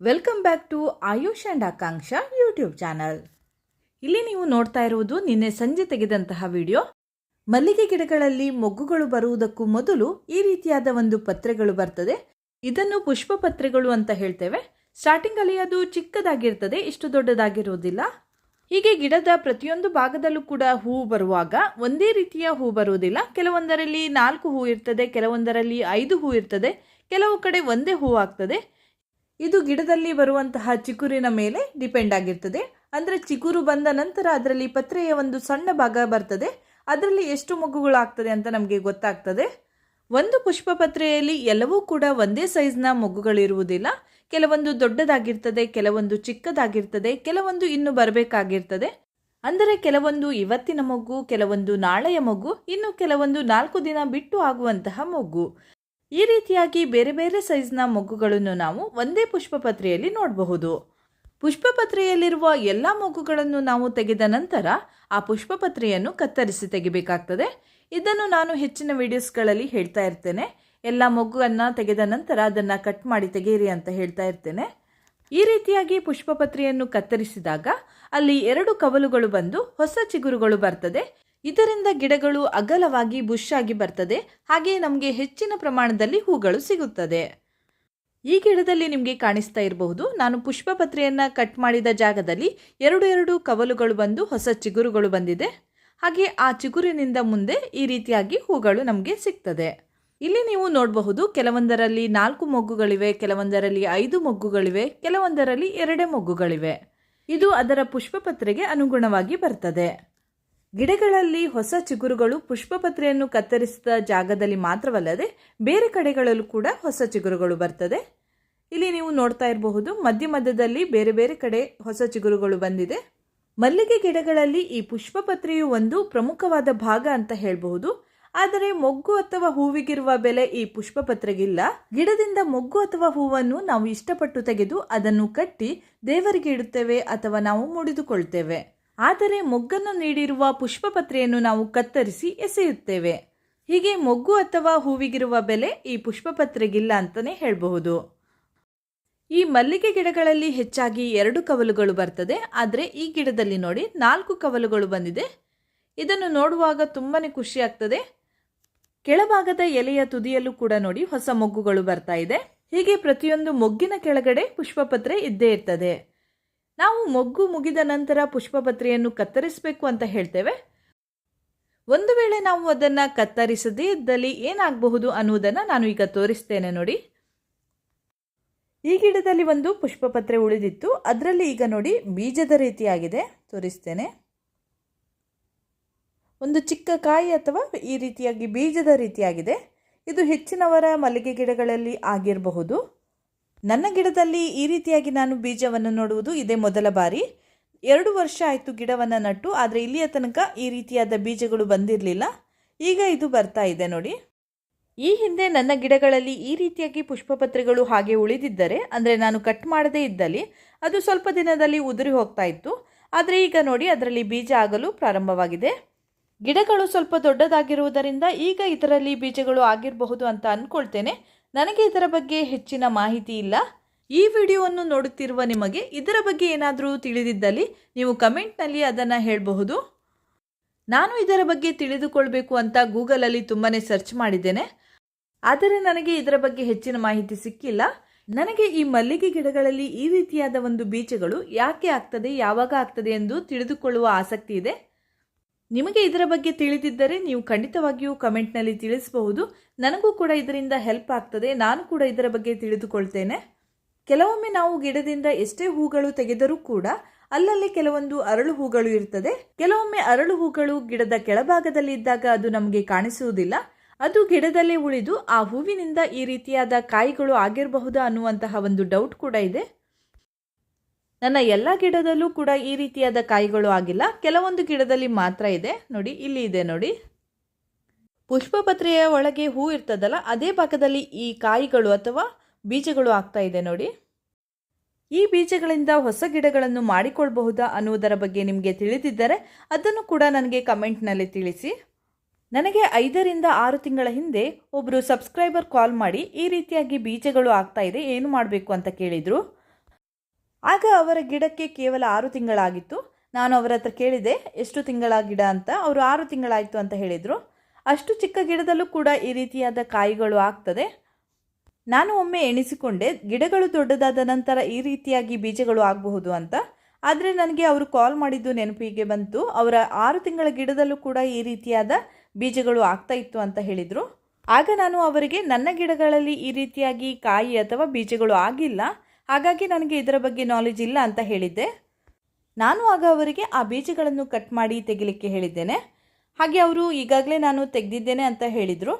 Welcome back to Ayush and Akanksha YouTube channel ಇಲ್ಲಿ ನೀವು ನೋಡ್ತಾ ಇರುವುದು ನಿನ್ನೆ ಸಂಜೆ ತೆಗೆದಂತಹ ವಿಡಿಯೋ ಮಲ್ಲಿಗೆ ಗಿಡಗಳಲ್ಲಿ ಮೊಗ್ಗುಗಳು ಬರುವುದಕ್ಕೂ ಮೊದಲು ಈ ರೀತಿಯಾದ ಒಂದು ಪತ್ರೆಗಳು ಬರ್ತದೆ. ಇದನ್ನು ಪುಷ್ಪ ಪತ್ರೆಗಳು ಅಂತ ಹೇಳ್ತೇವೆ. ಸ್ಟಾರ್ಟಿಂಗಲ್ಲಿ ಅದು ಚಿಕ್ಕದಾಗಿರ್ತದೆ, ಇಷ್ಟು ದೊಡ್ಡದಾಗಿರುವುದಿಲ್ಲ. ಹೀಗೆ ಗಿಡದ ಪ್ರತಿಯೊಂದು ಭಾಗದಲ್ಲೂ ಕೂಡ ಹೂವು ಬರುವಾಗ ಒಂದೇ ರೀತಿಯ ಹೂ ಬರುವುದಿಲ್ಲ. ಕೆಲವೊಂದರಲ್ಲಿ ನಾಲ್ಕು ಹೂ ಇರ್ತದೆ, ಕೆಲವೊಂದರಲ್ಲಿ ಐದು ಹೂ ಇರ್ತದೆ, ಕೆಲವು ಕಡೆ ಒಂದೇ ಹೂ ಆಗ್ತದೆ. ಇದು ಗಿಡದಲ್ಲಿ ಬರುವಂತಹ ಚಿಗುರಿನ ಮೇಲೆ ಡಿಪೆಂಡ್ ಆಗಿರ್ತದೆ. ಅಂದರೆ ಚಿಗುರು ಬಂದ ನಂತರ ಅದರಲ್ಲಿ ಪತ್ರೆಯ ಒಂದು ಸಣ್ಣ ಭಾಗ ಬರ್ತದೆ. ಅದರಲ್ಲಿ ಎಷ್ಟು ಮೊಗ್ಗುಗಳಾಗ್ತದೆ ಅಂತ ನಮಗೆ ಗೊತ್ತಾಗ್ತದೆ. ಒಂದು ಪುಷ್ಪ ಪತ್ರೆಯಲ್ಲಿ ಎಲ್ಲವೂ ಕೂಡ ಒಂದೇ ಸೈಜ್ನ ಮೊಗ್ಗುಗಳಿರುವುದಿಲ್ಲ. ಕೆಲವೊಂದು ದೊಡ್ಡದಾಗಿರ್ತದೆ, ಕೆಲವೊಂದು ಚಿಕ್ಕದಾಗಿರ್ತದೆ, ಕೆಲವೊಂದು ಇನ್ನು ಬರಬೇಕಾಗಿರ್ತದೆ. ಅಂದರೆ ಕೆಲವೊಂದು ಇವತ್ತಿನ ಮೊಗ್ಗು, ಕೆಲವೊಂದು ನಾಳೆಯ ಮೊಗ್ಗು, ಇನ್ನು ಕೆಲವೊಂದು ನಾಲ್ಕು ದಿನ ಬಿಟ್ಟು ಆಗುವಂತಹ ಮೊಗ್ಗು. ಈ ರೀತಿಯಾಗಿ ಬೇರೆ ಬೇರೆ ಸೈಜ್ನ ಮೊಗ್ಗುಗಳನ್ನು ನಾವು ಒಂದೇ ಪುಷ್ಪಪತ್ರೆಯಲ್ಲಿ ನೋಡಬಹುದು. ಪುಷ್ಪಪತ್ರೆಯಲ್ಲಿರುವ ಎಲ್ಲ ಮೊಗ್ಗುಗಳನ್ನು ನಾವು ತೆಗೆದ ನಂತರ ಆ ಪುಷ್ಪಪತ್ರೆಯನ್ನು ಕತ್ತರಿಸಿ ತೆಗಿಬೇಕಾಗ್ತದೆ. ಇದನ್ನು ನಾನು ಹೆಚ್ಚಿನ ವಿಡಿಯೋಸ್ಗಳಲ್ಲಿ ಹೇಳ್ತಾ ಇರ್ತೇನೆ. ಎಲ್ಲ ಮೊಗ್ಗನ್ನು ತೆಗೆದ ನಂತರ ಅದನ್ನು ಕಟ್ ಮಾಡಿ ತೆಗೆಯಿರಿ ಅಂತ ಹೇಳ್ತಾ ಇರ್ತೇನೆ. ಈ ರೀತಿಯಾಗಿ ಪುಷ್ಪಪತ್ರೆಯನ್ನು ಕತ್ತರಿಸಿದಾಗ ಅಲ್ಲಿ ಎರಡು ಕವಲುಗಳು ಬಂದು ಹೊಸ ಚಿಗುರುಗಳು ಬರ್ತದೆ. ಇದರಿಂದ ಗಿಡಗಳು ಅಗಲವಾಗಿ ಬುಷ್ ಆಗಿ ಬರ್ತದೆ. ಹಾಗೆ ನಮಗೆ ಹೆಚ್ಚಿನ ಪ್ರಮಾಣದಲ್ಲಿ ಹೂಗಳು ಸಿಗುತ್ತದೆ. ಈ ಗಿಡದಲ್ಲಿ ನಿಮಗೆ ಕಾಣಿಸ್ತಾ ಇರಬಹುದು. ನಾನು ಪುಷ್ಪಪತ್ರೆಯನ್ನು ಕಟ್ ಮಾಡಿದ ಜಾಗದಲ್ಲಿ ಎರಡು ಎರಡು ಕವಲುಗಳು ಬಂದು ಹೊಸ ಚಿಗುರುಗಳು ಬಂದಿದೆ. ಹಾಗೆ ಆ ಚಿಗುರಿನಿಂದ ಮುಂದೆ ಈ ರೀತಿಯಾಗಿ ಹೂಗಳು ನಮಗೆ ಸಿಗ್ತದೆ. ಇಲ್ಲಿ ನೀವು ನೋಡಬಹುದು ಕೆಲವೊಂದರಲ್ಲಿ ನಾಲ್ಕು ಮೊಗ್ಗುಗಳಿವೆ, ಕೆಲವೊಂದರಲ್ಲಿ ಐದು ಮೊಗ್ಗುಗಳಿವೆ, ಕೆಲವೊಂದರಲ್ಲಿ ಎರಡೇ ಮೊಗ್ಗುಗಳಿವೆ. ಇದು ಅದರ ಪುಷ್ಪಪತ್ರೆಗೆ ಅನುಗುಣವಾಗಿ ಬರ್ತದೆ. ಗಿಡಗಳಲ್ಲಿ ಹೊಸ ಚಿಗುರುಗಳು ಪುಷ್ಪಪತ್ರೆಯನ್ನು ಕತ್ತರಿಸಿದ ಜಾಗದಲ್ಲಿ ಮಾತ್ರವಲ್ಲದೆ ಬೇರೆ ಕಡೆಗಳಲ್ಲೂ ಕೂಡ ಹೊಸ ಚಿಗುರುಗಳು ಬರ್ತದೆ. ಇಲ್ಲಿ ನೀವು ನೋಡ್ತಾ ಇರಬಹುದು, ಮಧ್ಯ ಮಧ್ಯದಲ್ಲಿ ಬೇರೆ ಬೇರೆ ಕಡೆ ಹೊಸ ಚಿಗುರುಗಳು ಬಂದಿದೆ. ಮಲ್ಲಿಗೆ ಗಿಡಗಳಲ್ಲಿ ಈ ಪುಷ್ಪಪತ್ರೆಯು ಒಂದು ಪ್ರಮುಖವಾದ ಭಾಗ ಅಂತ ಹೇಳಬಹುದು. ಆದರೆ ಮೊಗ್ಗು ಅಥವಾ ಹೂವಿಗಿರುವ ಬೆಲೆ ಈ ಪುಷ್ಪಪತ್ರೆಗಿಲ್ಲ. ಗಿಡದಿಂದ ಮೊಗ್ಗು ಅಥವಾ ಹೂವನ್ನು ನಾವು ಇಷ್ಟಪಟ್ಟು ತೆಗೆದು ಅದನ್ನು ಕಟ್ಟಿ ದೇವರಿಗೆ ಇಡುತ್ತೇವೆ ಅಥವಾ ನಾವು ಮುಡಿದುಕೊಳ್ತೇವೆ. ಆದರೆ ಮೊಗ್ಗನ್ನು ನೀಡಿರುವ ಪುಷ್ಪಪತ್ರೆಯನ್ನು ನಾವು ಕತ್ತರಿಸಿ ಎಸೆಯುತ್ತೇವೆ. ಹೀಗೆ ಮೊಗ್ಗು ಅಥವಾ ಹೂವಿಗಿರುವ ಬೆಲೆ ಈ ಪುಷ್ಪಪತ್ರೆಗಿಲ್ಲ ಅಂತಲೇ ಹೇಳಬಹುದು. ಈ ಮಲ್ಲಿಗೆ ಗಿಡಗಳಲ್ಲಿ ಹೆಚ್ಚಾಗಿ ಎರಡು ಕವಲುಗಳು ಬರ್ತದೆ. ಆದರೆ ಈ ಗಿಡದಲ್ಲಿ ನೋಡಿ ನಾಲ್ಕು ಕವಲುಗಳು ಬಂದಿದೆ. ಇದನ್ನು ನೋಡುವಾಗ ತುಂಬಾ ಖುಷಿ ಆಗ್ತದೆ ಕೆಳಭಾಗದ ಎಲೆಯ ತುದಿಯಲ್ಲೂ ಕೂಡ ನೋಡಿ ಹೊಸ ಮೊಗ್ಗುಗಳು ಬರ್ತಾ ಇದೆ. ಹೀಗೆ ಪ್ರತಿಯೊಂದು ಮೊಗ್ಗಿನ ಕೆಳಗಡೆ ಪುಷ್ಪಪತ್ರೆ ಇದ್ದೇ ಇರ್ತದೆ. ನಾವು ಮೊಗ್ಗು ಮುಗಿದ ನಂತರ ಪುಷ್ಪಪತ್ರೆಯನ್ನು ಕತ್ತರಿಸಬೇಕು ಅಂತ ಹೇಳ್ತೇವೆ. ಒಂದು ವೇಳೆ ನಾವು ಅದನ್ನು ಕತ್ತರಿಸದೇ ಇದ್ದಲ್ಲಿ ಏನಾಗಬಹುದು ಅನ್ನುವುದನ್ನು ನಾನು ಈಗ ತೋರಿಸ್ತೇನೆ ನೋಡಿ. ಈ ಗಿಡದಲ್ಲಿ ಒಂದು ಪುಷ್ಪಪತ್ರೆ ಉಳಿದಿತ್ತು. ಅದರಲ್ಲಿ ಈಗ ನೋಡಿ ಬೀಜದ ರೀತಿಯಾಗಿದೆ. ತೋರಿಸ್ತೇನೆ. ಒಂದು ಚಿಕ್ಕ ಕಾಯಿ ಅಥವಾ ಈ ರೀತಿಯಾಗಿ ಬೀಜದ ರೀತಿಯಾಗಿದೆ. ಇದು ಹೆಚ್ಚಿನವರ ಮಲ್ಲಿಗೆ ಗಿಡಗಳಲ್ಲಿ ಆಗಿರಬಹುದು. ನನ್ನ ಗಿಡದಲ್ಲಿ ಈ ರೀತಿಯಾಗಿ ನಾನು ಬೀಜವನ್ನು ನೋಡುವುದು ಇದೇ ಮೊದಲ ಬಾರಿ. ಎರಡು ವರ್ಷ ಆಯಿತು ಗಿಡವನ್ನು ನಟ್ಟು, ಆದರೆ ಇಲ್ಲಿಯ ತನಕ ಈ ರೀತಿಯಾದ ಬೀಜಗಳು ಬಂದಿರಲಿಲ್ಲ. ಈಗ ಇದು ಬರ್ತಾ ಇದೆ ನೋಡಿ. ಈ ಹಿಂದೆ ನನ್ನ ಗಿಡಗಳಲ್ಲಿ ಈ ರೀತಿಯಾಗಿ ಪುಷ್ಪಪತ್ರೆಗಳು ಹಾಗೆ ಉಳಿದಿದ್ದರೆ, ಅಂದರೆ ನಾನು ಕಟ್ ಮಾಡದೇ ಇದ್ದಲ್ಲಿ, ಅದು ಸ್ವಲ್ಪ ದಿನದಲ್ಲಿ ಉದುರಿ ಹೋಗ್ತಾ ಇತ್ತು. ಆದರೆ ಈಗ ನೋಡಿ, ಅದರಲ್ಲಿ ಬೀಜ ಆಗಲು ಪ್ರಾರಂಭವಾಗಿದೆ. ಗಿಡಗಳು ಸ್ವಲ್ಪ ದೊಡ್ಡದಾಗಿರುವುದರಿಂದ ಈಗ ಇದರಲ್ಲಿ ಬೀಜಗಳು ಆಗಿರಬಹುದು ಅಂತ ಅಂದ್ಕೊಳ್ತೇನೆ ನನಗೆ ಇದರ ಬಗ್ಗೆ ಹೆಚ್ಚಿನ ಮಾಹಿತಿ ಇಲ್ಲ. ಈ ವಿಡಿಯೋವನ್ನು ನೋಡುತ್ತಿರುವ ನಿಮಗೆ ಇದರ ಬಗ್ಗೆ ಏನಾದರೂ ತಿಳಿದಿದ್ದಲ್ಲಿ ನೀವು ಕಮೆಂಟ್ನಲ್ಲಿ ಅದನ್ನು ಹೇಳಬಹುದು. ನಾನು ಇದರ ಬಗ್ಗೆ ತಿಳಿದುಕೊಳ್ಬೇಕು ಅಂತ ಗೂಗಲಲ್ಲಿ ತುಂಬಾ ಸರ್ಚ್ ಮಾಡಿದ್ದೇನೆ. ಆದರೆ ನನಗೆ ಇದರ ಬಗ್ಗೆ ಹೆಚ್ಚಿನ ಮಾಹಿತಿ ಸಿಕ್ಕಿಲ್ಲ. ನನಗೆ ಈ ಮಲ್ಲಿಗೆ ಗಿಡಗಳಲ್ಲಿ ಈ ರೀತಿಯಾದ ಒಂದು ಬೀಜಗಳು ಯಾಕೆ ಆಗ್ತದೆ, ಯಾವಾಗ ಆಗ್ತದೆ ಎಂದು ತಿಳಿದುಕೊಳ್ಳುವ ಆಸಕ್ತಿ ಇದೆ. ನಿಮಗೆ ಇದರ ಬಗ್ಗೆ ತಿಳಿದಿದ್ದರೆ ನೀವು ಖಂಡಿತವಾಗಿಯೂ ಕಮೆಂಟ್ನಲ್ಲಿ ತಿಳಿಸಬಹುದು. ನನಗೂ ಕೂಡ ಇದರಿಂದ ಹೆಲ್ಪ್ ಆಗ್ತದೆ, ನಾನು ಕೂಡ ಇದರ ಬಗ್ಗೆ ತಿಳಿದುಕೊಳ್ತೇನೆ. ಕೆಲವೊಮ್ಮೆ ನಾವು ಗಿಡದಿಂದ ಎಷ್ಟೇ ಹೂಗಳು ತೆಗೆದರೂ ಕೂಡ ಅಲ್ಲಲ್ಲಿ ಕೆಲವೊಂದು ಅರಳು ಹೂಗಳು ಇರ್ತದೆ. ಕೆಲವೊಮ್ಮೆ ಅರಳು ಹೂಗಳು ಗಿಡದ ಕೆಳಭಾಗದಲ್ಲಿ ಇದ್ದಾಗ ಅದು ನಮಗೆ ಕಾಣಿಸುವುದಿಲ್ಲ. ಅದು ಗಿಡದಲ್ಲೇ ಉಳಿದು ಆ ಹೂವಿನಿಂದ ಈ ರೀತಿಯಾದ ಕಾಯಿಗಳು ಆಗಿರಬಹುದಾ ಅನ್ನುವಂತಹ ಒಂದು ಡೌಟ್ ಕೂಡ ಇದೆ. ನನ್ನ ಎಲ್ಲ ಗಿಡದಲ್ಲೂ ಕೂಡ ಈ ರೀತಿಯಾದ ಕಾಯಿಗಳು ಆಗಿಲ್ಲ. ಕೆಲವೊಂದು ಗಿಡದಲ್ಲಿ ಮಾತ್ರ ಇದೆ. ನೋಡಿ, ಇಲ್ಲಿ ಇದೆ ನೋಡಿ. ಪುಷ್ಪಪತ್ರೆಯ ಒಳಗೆ ಹೂ ಇರ್ತದಲ್ಲ, ಅದೇ ಭಾಗದಲ್ಲಿ ಈ ಕಾಯಿಗಳು ಅಥವಾ ಬೀಜಗಳು ಆಗ್ತಾ ಇದೆ ನೋಡಿ. ಈ ಬೀಜಗಳಿಂದ ಹೊಸ ಗಿಡಗಳನ್ನು ಮಾಡಿಕೊಳ್ಬಹುದಾ ಅನ್ನುವುದರ ಬಗ್ಗೆ ನಿಮಗೆ ತಿಳಿದಿದ್ದರೆ ಅದನ್ನು ಕೂಡ ನನಗೆ ಕಮೆಂಟ್ನಲ್ಲಿ ತಿಳಿಸಿ. ನನಗೆ ಐದರಿಂದ ಆರು ತಿಂಗಳ ಹಿಂದೆ ಒಬ್ಬರು ಸಬ್ಸ್ಕ್ರೈಬರ್ ಕಾಲ್ ಮಾಡಿ, ಈ ರೀತಿಯಾಗಿ ಬೀಜಗಳು ಆಗ್ತಾ ಇದೆ, ಏನು ಮಾಡಬೇಕು ಅಂತ ಕೇಳಿದರು. ಆಗ ಅವರ ಗಿಡಕ್ಕೆ ಕೇವಲ ಆರು ತಿಂಗಳಾಗಿತ್ತು. ನಾನು ಅವರ ಹತ್ರ ಕೇಳಿದೆ, ಎಷ್ಟು ತಿಂಗಳ ಗಿಡ ಅಂತ? ಅವರು ಆರು ತಿಂಗಳಾಯಿತು ಅಂತ ಹೇಳಿದರು. ಅಷ್ಟು ಚಿಕ್ಕ ಗಿಡದಲ್ಲೂ ಕೂಡ ಈ ರೀತಿಯಾದ ಕಾಯಿಗಳು ಆಗ್ತದೆ. ನಾನು ಒಮ್ಮೆ ಎಣಿಸಿಕೊಂಡೆ, ಗಿಡಗಳು ದೊಡ್ಡದಾದ ನಂತರ ಈ ರೀತಿಯಾಗಿ ಬೀಜಗಳು ಆಗಬಹುದು ಅಂತ. ಆದರೆ ನನಗೆ ಅವರು ಕಾಲ್ ಮಾಡಿದ್ದು ನೆನಪಿಗೆ ಬಂತು. ಅವರ ಆರು ತಿಂಗಳ ಗಿಡದಲ್ಲೂ ಕೂಡ ಈ ರೀತಿಯಾದ ಬೀಜಗಳು ಆಗ್ತಾ ಇತ್ತು ಅಂತ ಹೇಳಿದರು. ಆಗ ನಾನು ಅವರಿಗೆ, ನನ್ನ ಗಿಡಗಳಲ್ಲಿ ಈ ರೀತಿಯಾಗಿ ಕಾಯಿ ಅಥವಾ ಬೀಜಗಳು ಆಗಿಲ್ಲ. ಹಾಗಾಗಿ ನನಗೆ ಇದರ ಬಗ್ಗೆ ನಾಲೆಜ್ ಇಲ್ಲ ಅಂತ ಹೇಳಿದ್ದೆ. ನಾನು ಆಗ ಅವರಿಗೆ ಆ ಬೀಜಗಳನ್ನು ಕಟ್ ಮಾಡಿ ತೆಗಿಲಿಕ್ಕೆ ಹೇಳಿದ್ದೇನೆ. ಹಾಗೆ ಅವರು ಈಗಾಗಲೇ ನಾನು ತೆಗೆದಿದ್ದೇನೆ ಅಂತ ಹೇಳಿದರು.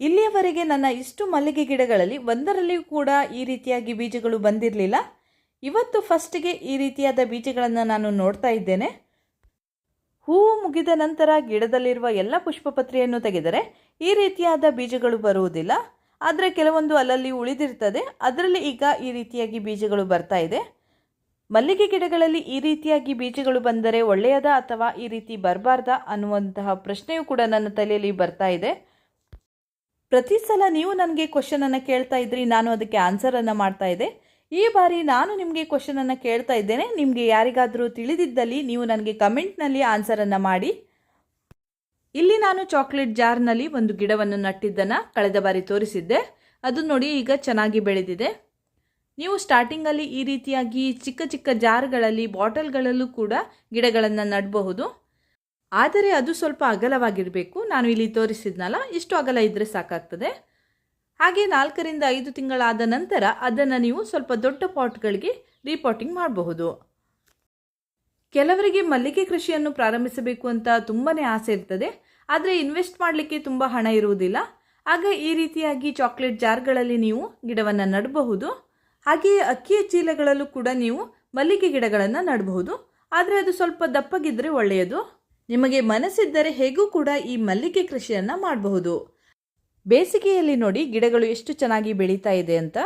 ಇಲ್ಲಿಯವರೆಗೆ ನನ್ನ ಇಷ್ಟು ಮಲ್ಲಿಗೆ ಗಿಡಗಳಲ್ಲಿ ಒಂದರಲ್ಲಿಯೂ ಕೂಡ ಈ ರೀತಿಯಾಗಿ ಬೀಜಗಳು ಬಂದಿರಲಿಲ್ಲ. ಇವತ್ತು ಫಸ್ಟಿಗೆ ಈ ರೀತಿಯಾದ ಬೀಜಗಳನ್ನು ನಾನು ನೋಡ್ತಾ ಇದ್ದೇನೆ. ಹೂವು ಮುಗಿದ ನಂತರ ಗಿಡದಲ್ಲಿರುವ ಎಲ್ಲ ಪುಷ್ಪಪತ್ರೆಯನ್ನು ತೆಗೆದರೆ ಈ ರೀತಿಯಾದ ಬೀಜಗಳು ಬರುವುದಿಲ್ಲ. ಆದರೆ ಕೆಲವೊಂದು ಅಲ್ಲಲ್ಲಿ ಉಳಿದಿರ್ತದೆ. ಅದರಲ್ಲಿ ಈಗ ಈ ರೀತಿಯಾಗಿ ಬೀಜಗಳು ಬರ್ತಾ ಇದೆ. ಮಲ್ಲಿಗೆ ಗಿಡಗಳಲ್ಲಿ ಈ ರೀತಿಯಾಗಿ ಬೀಜಗಳು ಬಂದರೆ ಒಳ್ಳೆಯದಾ ಅಥವಾ ಈ ರೀತಿ ಬರಬಾರ್ದ ಅನ್ನುವಂತಹ ಪ್ರಶ್ನೆಯೂ ಕೂಡ ನನ್ನ ತಲೆಯಲ್ಲಿ ಬರ್ತಾ ಇದೆ. ಪ್ರತಿ ಸಲ ನೀವು ನನಗೆ ಕ್ವಶನನ್ನು ಕೇಳ್ತಾ ಇದ್ರಿ, ನಾನು ಅದಕ್ಕೆ ಆನ್ಸರನ್ನು ಮಾಡ್ತಾ ಇದ್ದೆ. ಈ ಬಾರಿ ನಾನು ನಿಮಗೆ ಕ್ವಶನನ್ನು ಕೇಳ್ತಾ ಇದ್ದೇನೆ. ನಿಮಗೆ ಯಾರಿಗಾದರೂ ತಿಳಿದಿದ್ದಲ್ಲಿ ನೀವು ನನಗೆ ಕಮೆಂಟ್ನಲ್ಲಿ ಆನ್ಸರನ್ನು ಮಾಡಿ. ಇಲ್ಲಿ ನಾನು ಚಾಕ್ಲೇಟ್ ಜಾರ್ನಲ್ಲಿ ಒಂದು ಗಿಡವನ್ನು ನಟ್ಟಿದ್ದನ್ನು ಕಳೆದ ಬಾರಿ ತೋರಿಸಿದ್ದೆ. ಅದು ನೋಡಿ ಈಗ ಚೆನ್ನಾಗಿ ಬೆಳೆದಿದೆ. ನೀವು ಸ್ಟಾರ್ಟಿಂಗಲ್ಲಿ ಈ ರೀತಿಯಾಗಿ ಚಿಕ್ಕ ಚಿಕ್ಕ ಜಾರ್ಗಳಲ್ಲಿ, ಬಾಟಲ್ಗಳಲ್ಲೂ ಕೂಡ ಗಿಡಗಳನ್ನು ನೆಡಬಹುದು. ಆದರೆ ಅದು ಸ್ವಲ್ಪ ಅಗಲವಾಗಿರಬೇಕು. ನಾನು ಇಲ್ಲಿ ತೋರಿಸಿದ್ನಲ್ಲ, ಇಷ್ಟು ಅಗಲ ಇದ್ದರೆ ಸಾಕಾಗ್ತದೆ. ಹಾಗೆ ನಾಲ್ಕರಿಂದ ಐದು ತಿಂಗಳಾದ ನಂತರ ಅದನ್ನು ನೀವು ಸ್ವಲ್ಪ ದೊಡ್ಡ ಪಾಟ್ಗಳಿಗೆ ರೀಪಾಟಿಂಗ್ ಮಾಡಬಹುದು. ಕೆಲವರಿಗೆ ಮಲ್ಲಿಗೆ ಕೃಷಿಯನ್ನು ಪ್ರಾರಂಭಿಸಬೇಕು ಅಂತ ತುಂಬಾ ಆಸೆ ಇರ್ತದೆ. ಆದರೆ ಇನ್ವೆಸ್ಟ್ ಮಾಡಲಿಕ್ಕೆ ತುಂಬ ಹಣ ಇರುವುದಿಲ್ಲ. ಆಗ ಈ ರೀತಿಯಾಗಿ ಚಾಕ್ಲೇಟ್ ಜಾರ್ಗಳಲ್ಲಿ ನೀವು ಗಿಡವನ್ನು ನೆಡಬಹುದು. ಹಾಗೆಯೇ ಅಕ್ಕಿಯ ಚೀಲಗಳಲ್ಲೂ ಕೂಡ ನೀವು ಮಲ್ಲಿಗೆ ಗಿಡಗಳನ್ನು ನೆಡಬಹುದು. ಆದರೆ ಅದು ಸ್ವಲ್ಪ ದಪ್ಪಗಿದ್ದರೆ ಒಳ್ಳೆಯದು. ನಿಮಗೆ ಮನಸ್ಸಿದ್ದರೆ ಹೇಗೂ ಕೂಡ ಈ ಮಲ್ಲಿಗೆ ಕೃಷಿಯನ್ನು ಮಾಡಬಹುದು. ಬೇಸಿಗೆಯಲ್ಲಿ ನೋಡಿ ಗಿಡಗಳು ಎಷ್ಟು ಚೆನ್ನಾಗಿ ಬೆಳೀತಾ ಇದೆ ಅಂತ.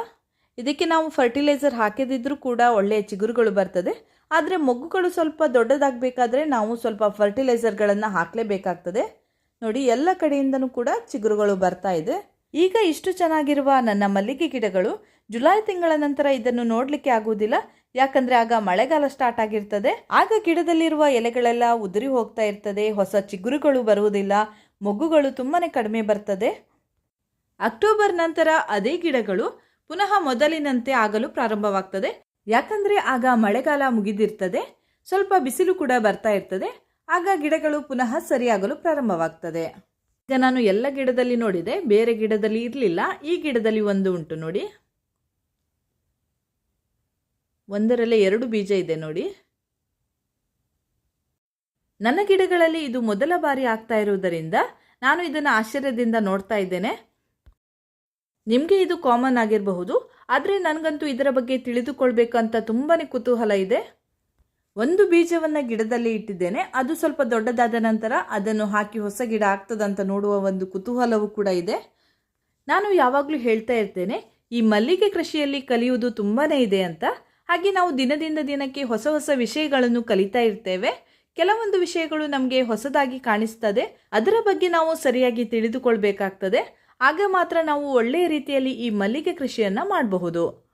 ಇದಕ್ಕೆ ನಾವು ಫರ್ಟಿಲೈಸರ್ ಹಾಕಿದಿದ್ರೂ ಕೂಡ ಒಳ್ಳೆಯ ಚಿಗುರುಗಳು ಬರ್ತದೆ. ಆದರೆ ಮೊಗ್ಗುಗಳು ಸ್ವಲ್ಪ ದೊಡ್ಡದಾಗಬೇಕಾದ್ರೆ ನಾವು ಸ್ವಲ್ಪ ಫರ್ಟಿಲೈಸರ್ಗಳನ್ನು ಹಾಕಲೇಬೇಕಾಗ್ತದೆ. ನೋಡಿ, ಎಲ್ಲ ಕಡೆಯಿಂದನೂ ಕೂಡ ಚಿಗುರುಗಳು ಬರ್ತಾ ಇದೆ. ಈಗ ಇಷ್ಟು ಚೆನ್ನಾಗಿರುವ ನನ್ನ ಮಲ್ಲಿಗೆ ಗಿಡಗಳು ಜುಲೈ ತಿಂಗಳ ನಂತರ ಇದನ್ನು ನೋಡಲಿಕ್ಕೆ ಆಗುವುದಿಲ್ಲ. ಯಾಕಂದ್ರೆ ಆಗ ಮಳೆಗಾಲ ಸ್ಟಾರ್ಟ್ ಆಗಿರ್ತದೆ. ಆಗ ಗಿಡದಲ್ಲಿರುವ ಎಲೆಗಳೆಲ್ಲ ಉದುರಿ ಹೋಗ್ತಾ ಇರ್ತದೆ. ಹೊಸ ಚಿಗುರುಗಳು ಬರುವುದಿಲ್ಲ. ಮೊಗ್ಗುಗಳು ತುಂಬಾ ಕಡಿಮೆ ಬರ್ತದೆ. ಅಕ್ಟೋಬರ್ ನಂತರ ಅದೇ ಗಿಡಗಳು ಪುನಃ ಮೊದಲಿನಂತೆ ಆಗಲು ಪ್ರಾರಂಭವಾಗ್ತದೆ. ಯಾಕಂದ್ರೆ ಆಗ ಮಳೆಗಾಲ ಮುಗಿದಿರ್ತದೆ. ಸ್ವಲ್ಪ ಬಿಸಿಲು ಕೂಡ ಬರ್ತಾ ಇರ್ತದೆ. ಆಗ ಗಿಡಗಳು ಪುನಃ ಸರಿಯಾಗಲು ಪ್ರಾರಂಭವಾಗ್ತದೆ. ಈಗ ನಾನು ಎಲ್ಲ ಗಿಡದಲ್ಲಿ ನೋಡಿದೆ. ಬೇರೆ ಗಿಡದಲ್ಲಿ ಇರಲಿಲ್ಲ. ಈ ಗಿಡದಲ್ಲಿ ಒಂದು ಉಂಟು ನೋಡಿ. ಒಂದರಲ್ಲೇ ಎರಡು ಬೀಜ ಇದೆ ನೋಡಿ. ನನ್ನ ಗಿಡಗಳಲ್ಲಿ ಇದು ಮೊದಲ ಬಾರಿ ಆಗ್ತಾ ಇರುವುದರಿಂದ ನಾನು ಇದನ್ನು ಆಶ್ಚರ್ಯದಿಂದ ನೋಡ್ತಾ ಇದ್ದೇನೆ. ನಿಮಗೆ ಇದು ಕಾಮನ್ ಆಗಿರಬಹುದು, ಆದರೆ ನನಗಂತೂ ಇದರ ಬಗ್ಗೆ ತಿಳಿದುಕೊಳ್ಬೇಕಂತ ತುಂಬಾ ಕುತೂಹಲ ಇದೆ. ಒಂದು ಬೀಜವನ್ನು ಗಿಡದಲ್ಲಿ ಇಟ್ಟಿದ್ದೇನೆ, ಅದು ಸ್ವಲ್ಪ ದೊಡ್ಡದಾದ ನಂತರ ಅದನ್ನು ಹಾಕಿ ಹೊಸ ಗಿಡ ಆಗ್ತದಂತ ನೋಡುವ ಒಂದು ಕುತೂಹಲವೂ ಕೂಡ ಇದೆ. ನಾನು ಯಾವಾಗಲೂ ಹೇಳ್ತಾ ಇರ್ತೇನೆ, ಈ ಮಲ್ಲಿಗೆ ಕೃಷಿಯಲ್ಲಿ ಕಲಿಯುವುದು ತುಂಬಾ ಇದೆ ಅಂತ. ಹಾಗೆ ನಾವು ದಿನದಿಂದ ದಿನಕ್ಕೆ ಹೊಸ ಹೊಸ ವಿಷಯಗಳನ್ನು ಕಲಿತಾ ಇರ್ತೇವೆ. ಕೆಲವೊಂದು ವಿಷಯಗಳು ನಮಗೆ ಹೊಸದಾಗಿ ಕಾಣಿಸ್ತದೆ. ಅದರ ಬಗ್ಗೆ ನಾವು ಸರಿಯಾಗಿ ತಿಳಿದುಕೊಳ್ಬೇಕಾಗ್ತದೆ. ಆಗ ಮಾತ್ರ ನಾವು ಒಳ್ಳೆಯ ರೀತಿಯಲ್ಲಿ ಈ ಮಲ್ಲಿಗೆ ಕೃಷಿಯನ್ನು ಮಾಡಬಹುದು.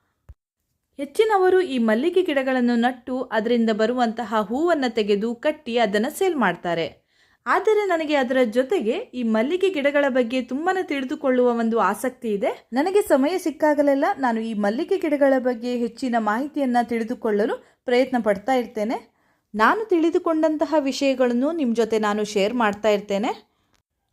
ಹೆಚ್ಚಿನವರು ಈ ಮಲ್ಲಿಗೆ ಗಿಡಗಳನ್ನು ನಟ್ಟು ಅದರಿಂದ ಬರುವಂತಹ ಹೂವನ್ನು ತೆಗೆದು ಕಟ್ಟಿ ಅದನ್ನು ಸೇಲ್ ಮಾಡ್ತಾರೆ. ಆದರೆ ನನಗೆ ಅದರ ಜೊತೆಗೆ ಈ ಮಲ್ಲಿಗೆ ಗಿಡಗಳ ಬಗ್ಗೆ ತುಂಬಾನೇ ತಿಳಿದುಕೊಳ್ಳುವ ಒಂದು ಆಸಕ್ತಿ ಇದೆ. ನನಗೆ ಸಮಯ ಸಿಕ್ಕಾಗಲೆಲ್ಲ ನಾನು ಈ ಮಲ್ಲಿಗೆ ಗಿಡಗಳ ಬಗ್ಗೆ ಹೆಚ್ಚಿನ ಮಾಹಿತಿಯನ್ನು ತಿಳಿದುಕೊಳ್ಳಲು ಪ್ರಯತ್ನ ಪಡ್ತಾ ಇರ್ತೇನೆ. ನಾನು ತಿಳಿದುಕೊಂಡಂತಹ ವಿಷಯಗಳನ್ನು ನಿಮ್ಮ ಜೊತೆ ನಾನು ಶೇರ್ ಮಾಡ್ತಾ ಇರ್ತೇನೆ.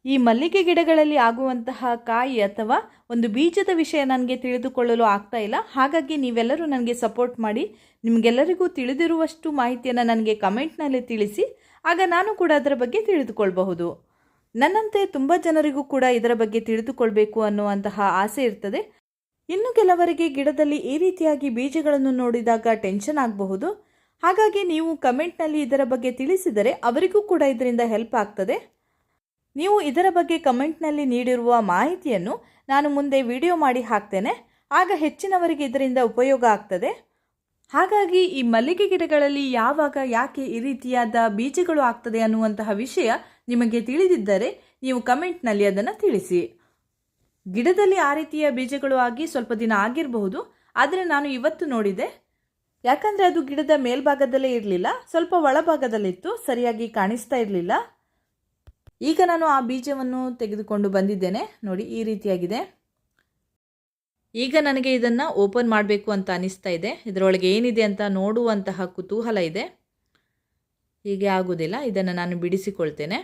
ಈ ಮಲ್ಲಿಗೆ ಗಿಡಗಳಲ್ಲಿ ಆಗುವಂತಹ ಕಾಯಿ ಅಥವಾ ಒಂದು ಬೀಜದ ವಿಷಯ ನನಗೆ ತಿಳಿದುಕೊಳ್ಳಲು ಆಗ್ತಾ ಇಲ್ಲ. ಹಾಗಾಗಿ ನೀವೆಲ್ಲರೂ ನನಗೆ ಸಪೋರ್ಟ್ ಮಾಡಿ. ನಿಮಗೆಲ್ಲರಿಗೂ ತಿಳಿದಿರುವಷ್ಟು ಮಾಹಿತಿಯನ್ನು ನನಗೆ ಕಮೆಂಟ್ನಲ್ಲಿ ತಿಳಿಸಿ. ಆಗ ನಾನು ಕೂಡ ಅದರ ಬಗ್ಗೆ ತಿಳಿದುಕೊಳ್ಬಹುದು. ನನ್ನಂತೆ ತುಂಬ ಜನರಿಗೂ ಕೂಡ ಇದರ ಬಗ್ಗೆ ತಿಳಿದುಕೊಳ್ಬೇಕು ಅನ್ನುವಂತಹ ಆಸೆ ಇರ್ತದೆ. ಇನ್ನು ಕೆಲವರಿಗೆ ಗಿಡದಲ್ಲಿ ಈ ರೀತಿಯಾಗಿ ಬೀಜಗಳನ್ನು ನೋಡಿದಾಗ ಟೆನ್ಷನ್ ಆಗಬಹುದು. ಹಾಗಾಗಿ ನೀವು ಕಮೆಂಟ್ನಲ್ಲಿ ಇದರ ಬಗ್ಗೆ ತಿಳಿಸಿದರೆ ಅವರಿಗೂ ಕೂಡ ಇದರಿಂದ ಹೆಲ್ಪ್ ಆಗ್ತದೆ. ನೀವು ಇದರ ಬಗ್ಗೆ ಕಮೆಂಟ್ನಲ್ಲಿ ನೀಡಿರುವ ಮಾಹಿತಿಯನ್ನು ನಾನು ಮುಂದೆ ವಿಡಿಯೋ ಮಾಡಿ ಹಾಕ್ತೇನೆ. ಆಗ ಹೆಚ್ಚಿನವರಿಗೆ ಇದರಿಂದ ಉಪಯೋಗ ಆಗ್ತದೆ. ಹಾಗಾಗಿ ಈ ಮಲ್ಲಿಗೆ ಗಿಡಗಳಲ್ಲಿ ಯಾವಾಗ ಯಾಕೆ ಈ ರೀತಿಯಾದ ಬೀಜಗಳು ಆಗ್ತದೆ ಅನ್ನುವಂತಹ ವಿಷಯ ನಿಮಗೆ ತಿಳಿದಿದ್ದರೆ ನೀವು ಕಮೆಂಟ್ನಲ್ಲಿ ಅದನ್ನು ತಿಳಿಸಿ. ಗಿಡದಲ್ಲಿ ಆ ರೀತಿಯ ಬೀಜಗಳು ಆಗಿ ಸ್ವಲ್ಪ ದಿನ ಆಗಿರಬಹುದು, ಆದರೆ ನಾನು ಇವತ್ತು ನೋಡಿದೆ, ಯಾಕಂದರೆ ಅದು ಗಿಡದ ಮೇಲ್ಭಾಗದಲ್ಲೇ ಇರಲಿಲ್ಲ, ಸ್ವಲ್ಪ ಒಳಭಾಗದಲ್ಲಿತ್ತು, ಸರಿಯಾಗಿ ಕಾಣಿಸ್ತಾ ಇರಲಿಲ್ಲ. ಈಗ ನಾನು ಆ ಬೀಜವನ್ನು ತೆಗೆದುಕೊಂಡು ಬಂದಿದ್ದೇನೆ, ನೋಡಿ ಈ ರೀತಿಯಾಗಿದೆ. ಈಗ ನನಗೆ ಇದನ್ನು ಓಪನ್ ಮಾಡಬೇಕು ಅಂತ ಅನಿಸ್ತಾ ಇದೆ. ಇದರೊಳಗೆ ಏನಿದೆ ಅಂತ ನೋಡುವಂತಹ ಕುತೂಹಲ ಇದೆ. ಹೀಗೆ ಆಗುವುದಿಲ್ಲ ಇದನ್ನು ನಾನು ಬಿಡಿಸಿಕೊಳ್ತೇನೆ.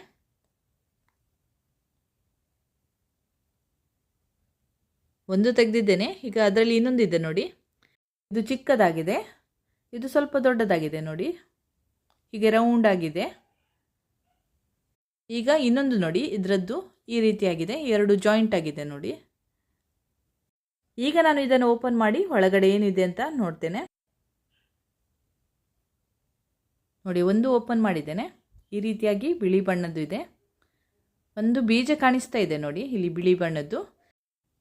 ಒಂದು ತೆಗೆದಿದ್ದೇನೆ. ಈಗ ಅದರಲ್ಲಿ ಇನ್ನೊಂದಿದೆ ನೋಡಿ. ಇದು ಚಿಕ್ಕದಾಗಿದೆ. ಇದು ಸ್ವಲ್ಪ ದೊಡ್ಡದಾಗಿದೆ ನೋಡಿ. ಹೀಗೆ ರೌಂಡ್ ಆಗಿದೆ. ಈಗ ಇನ್ನೊಂದು ನೋಡಿ. ಇದರದ್ದು ಈ ರೀತಿಯಾಗಿದೆ. ಎರಡು ಜಾಯಿಂಟ್ ಆಗಿದೆ ನೋಡಿ. ಈಗ ನಾನು ಇದನ್ನು ಓಪನ್ ಮಾಡಿ ಒಳಗಡೆ ಏನಿದೆ ಅಂತ ನೋಡ್ತೇನೆ. ನೋಡಿ, ಒಂದು ಓಪನ್ ಮಾಡಿದ್ದೇನೆ. ಈ ರೀತಿಯಾಗಿ ಬಿಳಿ ಬಣ್ಣದ್ದು ಇದೆ. ಒಂದು ಬೀಜ ಕಾಣಿಸ್ತಾ ಇದೆ ನೋಡಿ, ಇಲ್ಲಿ ಬಿಳಿ ಬಣ್ಣದ್ದು.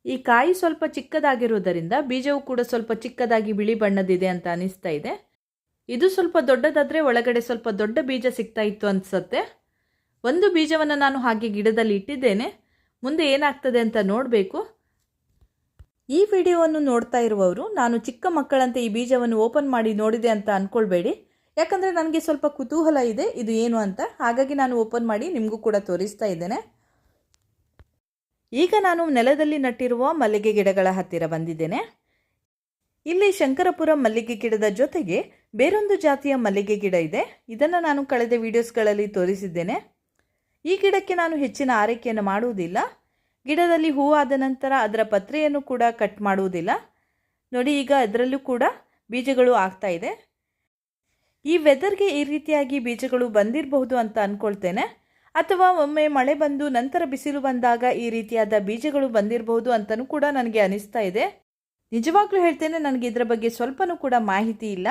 ಈ ಕಾಯಿ ಸ್ವಲ್ಪ ಚಿಕ್ಕದಾಗಿರುವುದರಿಂದ ಬೀಜವು ಕೂಡ ಸ್ವಲ್ಪ ಚಿಕ್ಕದಾಗಿ ಬಿಳಿ ಬಣ್ಣದಿದೆ ಅಂತ ಅನಿಸ್ತಾ ಇದೆ. ಇದು ಸ್ವಲ್ಪ ದೊಡ್ಡದಾದರೆ ಒಳಗಡೆ ಸ್ವಲ್ಪ ದೊಡ್ಡ ಬೀಜ ಸಿಗ್ತಾ ಇತ್ತು ಅನಿಸುತ್ತೆ. ಒಂದು ಬೀಜವನ್ನು ನಾನು ಹಾಗೆ ಗಿಡದಲ್ಲಿ ಇಟ್ಟಿದ್ದೇನೆ. ಮುಂದೆ ಏನಾಗ್ತದೆ ಅಂತ ನೋಡಬೇಕು. ಈ ವಿಡಿಯೋವನ್ನು ನೋಡ್ತಾ ಇರುವವರು, ನಾನು ಚಿಕ್ಕ ಮಕ್ಕಳಂತೆ ಈ ಬೀಜವನ್ನು ಓಪನ್ ಮಾಡಿ ನೋಡಿದೆ ಅಂತ ಅಂದ್ಕೊಳ್ಬೇಡಿ ಯಾಕಂದರೆ ನನಗೆ ಸ್ವಲ್ಪ ಕುತೂಹಲ ಇದೆ, ಇದು ಏನು ಅಂತ. ಹಾಗಾಗಿ ನಾನು ಓಪನ್ ಮಾಡಿ ನಿಮಗೂ ಕೂಡ ತೋರಿಸ್ತಾ ಇದ್ದೇನೆ. ಈಗ ನಾನು ನೆಲದಲ್ಲಿ ನಟ್ಟಿರುವ ಮಲ್ಲಿಗೆ ಗಿಡಗಳ ಹತ್ತಿರ ಬಂದಿದ್ದೇನೆ. ಇಲ್ಲಿ ಶಂಕರಪುರ ಮಲ್ಲಿಗೆ ಗಿಡದ ಜೊತೆಗೆ ಬೇರೊಂದು ಜಾತಿಯ ಮಲ್ಲಿಗೆ ಗಿಡ ಇದೆ. ಇದನ್ನು ನಾನು ಕಳೆದ ವಿಡಿಯೋಸ್ಗಳಲ್ಲಿ ತೋರಿಸಿದ್ದೇನೆ. ಈ ಗಿಡಕ್ಕೆ ನಾನು ಹೆಚ್ಚಿನ ಆರೈಕೆಯನ್ನು ಮಾಡುವುದಿಲ್ಲ. ಗಿಡದಲ್ಲಿ ಹೂವಾದ ನಂತರ ಅದರ ಪತ್ರೆಯನ್ನು ಕೂಡ ಕಟ್ ಮಾಡುವುದಿಲ್ಲ. ನೋಡಿ, ಈಗ ಅದರಲ್ಲೂ ಕೂಡ ಬೀಜಗಳು ಆಗ್ತಾ ಇದೆ. ಈ ವೆದರ್ಗೆ ಈ ರೀತಿಯಾಗಿ ಬೀಜಗಳು ಬಂದಿರಬಹುದು ಅಂತ ಅಂದ್ಕೊಳ್ತೇನೆ ಅಥವಾ ಒಮ್ಮೆ ಮಳೆ ಬಂದು ನಂತರ ಬಿಸಿಲು ಬಂದಾಗ ಈ ರೀತಿಯಾದ ಬೀಜಗಳು ಬಂದಿರಬಹುದು ಅಂತಲೂ ಕೂಡ ನನಗೆ ಅನಿಸ್ತಾ ಇದೆ. ನಿಜವಾಗ್ಲೂ ಹೇಳ್ತೇನೆ, ನನಗೆ ಇದರ ಬಗ್ಗೆ ಸ್ವಲ್ಪನೂ ಕೂಡ ಮಾಹಿತಿ ಇಲ್ಲ.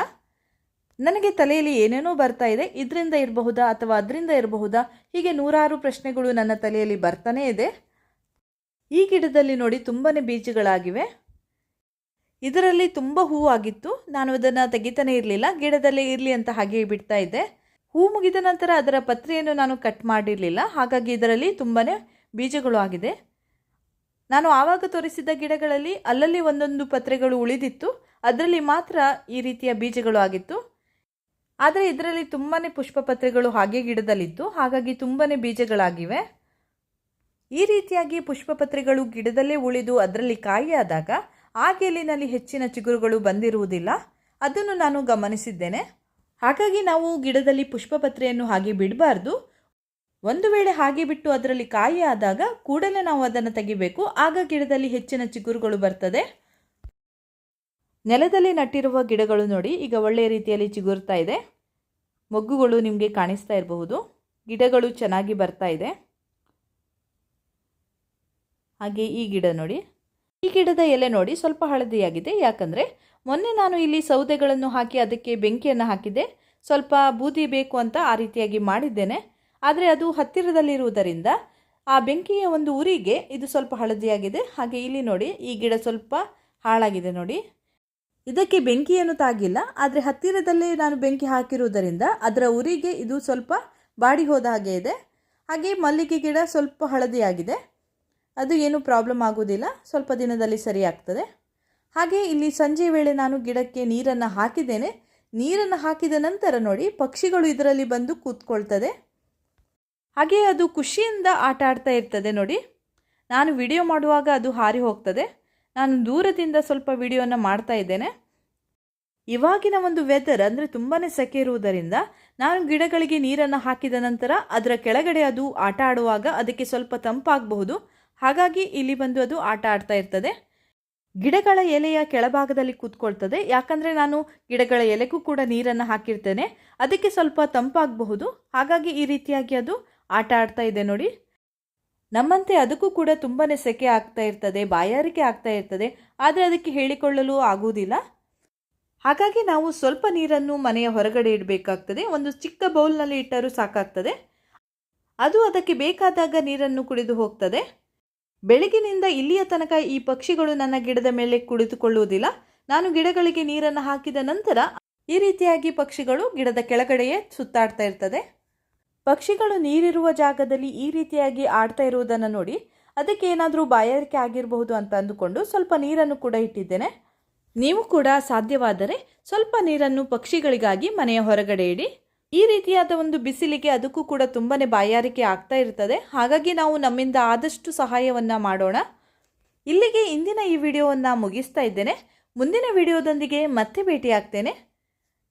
ನನಗೆ ತಲೆಯಲ್ಲಿ ಏನೇನೋ ಬರ್ತಾ ಇದೆ. ಇದರಿಂದ ಇರಬಹುದಾ ಅಥವಾ ಅದರಿಂದ ಇರಬಹುದಾ? ಹೀಗೆ ನೂರಾರು ಪ್ರಶ್ನೆಗಳು ನನ್ನ ತಲೆಯಲ್ಲಿ ಬರ್ತಾನೇ ಇದೆ. ಈ ಗಿಡದಲ್ಲಿ ನೋಡಿ ತುಂಬಾ ಬೀಜಗಳಾಗಿವೆ. ಇದರಲ್ಲಿ ತುಂಬ ಹೂವಾಗಿತ್ತು. ನಾನು ಅದನ್ನು ತೆಗಿತಾನೆ ಇರಲಿಲ್ಲ. ಗಿಡದಲ್ಲೇ ಇರಲಿ ಅಂತ ಹಾಗೆ ಬಿಡ್ತಾ ಇದ್ದೆ. ಹೂ ಮುಗಿದ ನಂತರ ಅದರ ಪತ್ರೆಯನ್ನು ನಾನು ಕಟ್ ಮಾಡಿರಲಿಲ್ಲ. ಹಾಗಾಗಿ ಇದರಲ್ಲಿ ತುಂಬಾ ಬೀಜಗಳು ಆಗಿದೆ. ನಾನು ಆವಾಗ ತೋರಿಸಿದ ಗಿಡಗಳಲ್ಲಿ ಅಲ್ಲಲ್ಲಿ ಒಂದೊಂದು ಪತ್ರೆಗಳು ಉಳಿದಿತ್ತು. ಅದರಲ್ಲಿ ಮಾತ್ರ ಈ ರೀತಿಯ ಬೀಜಗಳು ಆಗಿತ್ತು. ಆದರೆ ಇದರಲ್ಲಿ ತುಂಬಾ ಪುಷ್ಪ ಪತ್ರೆಗಳು ಹಾಗೆ ಗಿಡದಲ್ಲಿತ್ತು. ಹಾಗಾಗಿ ತುಂಬಾ ಬೀಜಗಳಾಗಿವೆ. ಈ ರೀತಿಯಾಗಿ ಪುಷ್ಪಪತ್ರಿಗಳು ಗಿಡದಲ್ಲೇ ಉಳಿದು ಅದರಲ್ಲಿ ಕಾಯಿಯಾದಾಗ ಆ ಗೆಲಿನಲ್ಲಿ ಹೆಚ್ಚಿನ ಚಿಗುರುಗಳು ಬಂದಿರುವುದಿಲ್ಲ. ಅದನ್ನು ನಾನು ಗಮನಿಸಿದ್ದೇನೆ. ಹಾಗಾಗಿ ನಾವು ಗಿಡದಲ್ಲಿ ಪುಷ್ಪಪತ್ರೆಯನ್ನು ಹಾಗೆ ಬಿಡಬಾರ್ದು. ಒಂದು ವೇಳೆ ಹಾಗೆ ಬಿಟ್ಟು ಅದರಲ್ಲಿ ಕಾಯಿ ಆದಾಗ ಕೂಡಲೇ ನಾವು ಅದನ್ನು ತೆಗಿಬೇಕು. ಆಗ ಗಿಡದಲ್ಲಿ ಹೆಚ್ಚಿನ ಚಿಗುರುಗಳು ಬರ್ತದೆ. ನೆಲದಲ್ಲಿ ನಟ್ಟಿರುವ ಗಿಡಗಳು ನೋಡಿ, ಈಗ ಒಳ್ಳೆಯ ರೀತಿಯಲ್ಲಿ ಚಿಗುರ್ತಾ ಇದೆ. ಮೊಗ್ಗುಗಳು ನಿಮಗೆ ಕಾಣಿಸ್ತಾ ಇರಬಹುದು. ಗಿಡಗಳು ಚೆನ್ನಾಗಿ ಬರ್ತಾ ಇದೆ. ಹಾಗೆ ಈ ಗಿಡ ನೋಡಿ. ಈ ಗಿಡದ ಎಲೆ ನೋಡಿ ಸ್ವಲ್ಪ ಹಳದಿಯಾಗಿದೆ. ಯಾಕಂದರೆ ಮೊನ್ನೆ ನಾನು ಇಲ್ಲಿ ಸೌದೆಗಳನ್ನು ಹಾಕಿ ಅದಕ್ಕೆ ಬೆಂಕಿಯನ್ನು ಹಾಕಿದ್ದೆ. ಸ್ವಲ್ಪ ಬೂದಿ ಬೇಕು ಅಂತ ಆ ರೀತಿಯಾಗಿ ಮಾಡಿದ್ದೇನೆ. ಆದರೆ ಅದು ಹತ್ತಿರದಲ್ಲಿರುವುದರಿಂದ ಆ ಬೆಂಕಿಯ ಒಂದು ಉರಿಗೆ ಇದು ಸ್ವಲ್ಪ ಹಳದಿಯಾಗಿದೆ. ಹಾಗೆ ಇಲ್ಲಿ ನೋಡಿ ಈ ಗಿಡ ಸ್ವಲ್ಪ ಹಾಳಾಗಿದೆ ನೋಡಿ. ಇದಕ್ಕೆ ಬೆಂಕಿಯನ್ನು ತಾಗಿಲ್ಲ. ಆದರೆ ಹತ್ತಿರದಲ್ಲೇ ನಾನು ಬೆಂಕಿ ಹಾಕಿರುವುದರಿಂದ ಅದರ ಉರಿಗೆ ಇದು ಸ್ವಲ್ಪ ಬಾಡಿ ಹೋದ ಹಾಗೆ ಇದೆ. ಹಾಗೆ ಮಲ್ಲಿಗೆ ಗಿಡ ಸ್ವಲ್ಪ ಹಳದಿಯಾಗಿದೆ. ಅದು ಏನು ಪ್ರಾಬ್ಲಮ್ ಆಗೋದಿಲ್ಲ ಸ್ವಲ್ಪ ದಿನದಲ್ಲಿ ಸರಿ ಆಗ್ತದೆ. ಹಾಗೆ ಇಲ್ಲಿ ಸಂಜೆ ವೇಳೆ ನಾನು ಗಿಡಕ್ಕೆ ನೀರನ್ನು ಹಾಕಿದ್ದೇನೆ. ನೀರನ್ನು ಹಾಕಿದ ನಂತರ ನೋಡಿ, ಪಕ್ಷಿಗಳು ಇದರಲ್ಲಿ ಬಂದು ಕೂತ್ಕೊಳ್ತದೆ. ಹಾಗೆ ಅದು ಖುಷಿಯಿಂದ ಆಟ ಆಡ್ತಾ ಇರ್ತದೆ ನೋಡಿ. ನಾನು ವಿಡಿಯೋ ಮಾಡುವಾಗ ಅದು ಹಾರಿ ಹೋಗ್ತದೆ. ನಾನು ದೂರದಿಂದ ಸ್ವಲ್ಪ ವಿಡಿಯೋನ ಮಾಡ್ತಾ ಇದ್ದೇನೆ. ಇವಾಗಿನ ಒಂದು ವೆದರ್ ಅಂದರೆ ತುಂಬಾ ಸೆಕೆ ಇರುವುದರಿಂದ ನಾನು ಗಿಡಗಳಿಗೆ ನೀರನ್ನು ಹಾಕಿದ ನಂತರ ಅದರ ಕೆಳಗಡೆ ಅದು ಆಟ ಆಡುವಾಗ ಅದಕ್ಕೆ ಸ್ವಲ್ಪ ತಂಪಾಗಬಹುದು. ಹಾಗಾಗಿ ಇಲ್ಲಿ ಬಂದು ಅದು ಆಟ ಆಡ್ತಾ ಇರ್ತದೆ. ಗಿಡಗಳ ಎಲೆಯ ಕೆಳಭಾಗದಲ್ಲಿ ಕೂತ್ಕೊಳ್ತದೆ. ಯಾಕಂದರೆ ನಾನು ಗಿಡಗಳ ಎಲೆಗೂ ಕೂಡ ನೀರನ್ನು ಹಾಕಿರ್ತೇನೆ. ಅದಕ್ಕೆ ಸ್ವಲ್ಪ ತಂಪಾಗಬಹುದು. ಹಾಗಾಗಿ ಈ ರೀತಿಯಾಗಿ ಅದು ಆಟ ಆಡ್ತಾ ಇದೆ ನೋಡಿ. ನಮ್ಮಂತೆ ಅದಕ್ಕೂ ಕೂಡ ತುಂಬಾ ಸೆಕೆ ಆಗ್ತಾ ಇರ್ತದೆ, ಬಾಯಾರಿಕೆ ಆಗ್ತಾ ಇರ್ತದೆ. ಆದರೆ ಅದಕ್ಕೆ ಹೇಳಿಕೊಳ್ಳಲು ಆಗುವುದಿಲ್ಲ. ಹಾಗಾಗಿ ನಾವು ಸ್ವಲ್ಪ ನೀರನ್ನು ಮನೆಯ ಹೊರಗಡೆ ಇಡಬೇಕಾಗ್ತದೆ. ಒಂದು ಚಿಕ್ಕ ಬೌಲ್ನಲ್ಲಿ ಇಟ್ಟರೂ ಸಾಕಾಗ್ತದೆ. ಅದು ಅದಕ್ಕೆ ಬೇಕಾದಾಗ ನೀರನ್ನು ಕುಡಿದು ಹೋಗ್ತದೆ. ಬೆಳಗಿನಿಂದ ಇಲ್ಲಿಯ ತನಕ ಈ ಪಕ್ಷಿಗಳು ನನ್ನ ಗಿಡದ ಮೇಲೆ ಕುಳಿತುಕೊಳ್ಳುವುದಿಲ್ಲ. ನಾನು ಗಿಡಗಳಿಗೆ ನೀರನ್ನು ಹಾಕಿದ ನಂತರ ಈ ರೀತಿಯಾಗಿ ಪಕ್ಷಿಗಳು ಗಿಡದ ಕೆಳಗಡೆಯೇ ಸುತ್ತಾಡ್ತಾ ಇರ್ತದೆ. ಪಕ್ಷಿಗಳು ನೀರಿರುವ ಜಾಗದಲ್ಲಿ ಈ ರೀತಿಯಾಗಿ ಆಡ್ತಾ ಇರುವುದನ್ನು ನೋಡಿ ಅದಕ್ಕೆ ಏನಾದರೂ ಬಾಯಾರಿಕೆ ಆಗಿರಬಹುದು ಅಂತ ಅಂದುಕೊಂಡು ಸ್ವಲ್ಪ ನೀರನ್ನು ಕೂಡ ಇಟ್ಟಿದ್ದೇನೆ. ನೀವು ಕೂಡ ಸಾಧ್ಯವಾದರೆ ಸ್ವಲ್ಪ ನೀರನ್ನು ಪಕ್ಷಿಗಳಿಗಾಗಿ ಮನೆಯ ಹೊರಗಡೆ ಇಡಿ. ಈ ರೀತಿಯಾದ ಒಂದು ಬಿಸಿಲಿಗೆ ಅದಕ್ಕೂ ಕೂಡ ತುಂಬಾ ಬಾಯಾರಿಕೆ ಆಗ್ತಾ ಇರ್ತದೆ. ಹಾಗಾಗಿ ನಾವು ನಮ್ಮಿಂದ ಆದಷ್ಟು ಸಹಾಯವನ್ನು ಮಾಡೋಣ. ಇಲ್ಲಿಗೆ ಇಂದಿನ ಈ ವಿಡಿಯೋವನ್ನು ಮುಗಿಸ್ತಾ ಇದ್ದೇನೆ. ಮುಂದಿನ ವಿಡಿಯೋದೊಂದಿಗೆ ಮತ್ತೆ ಭೇಟಿಯಾಗ್ತೇನೆ.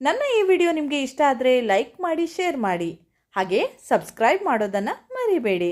ನನ್ನ ಈ ವಿಡಿಯೋ ನಿಮಗೆ ಇಷ್ಟ ಆದರೆ ಲೈಕ್ ಮಾಡಿ, ಶೇರ್ ಮಾಡಿ. ಹಾಗೆ ಸಬ್ಸ್ಕ್ರೈಬ್ ಮಾಡೋದನ್ನು ಮರಿಬೇಡಿ.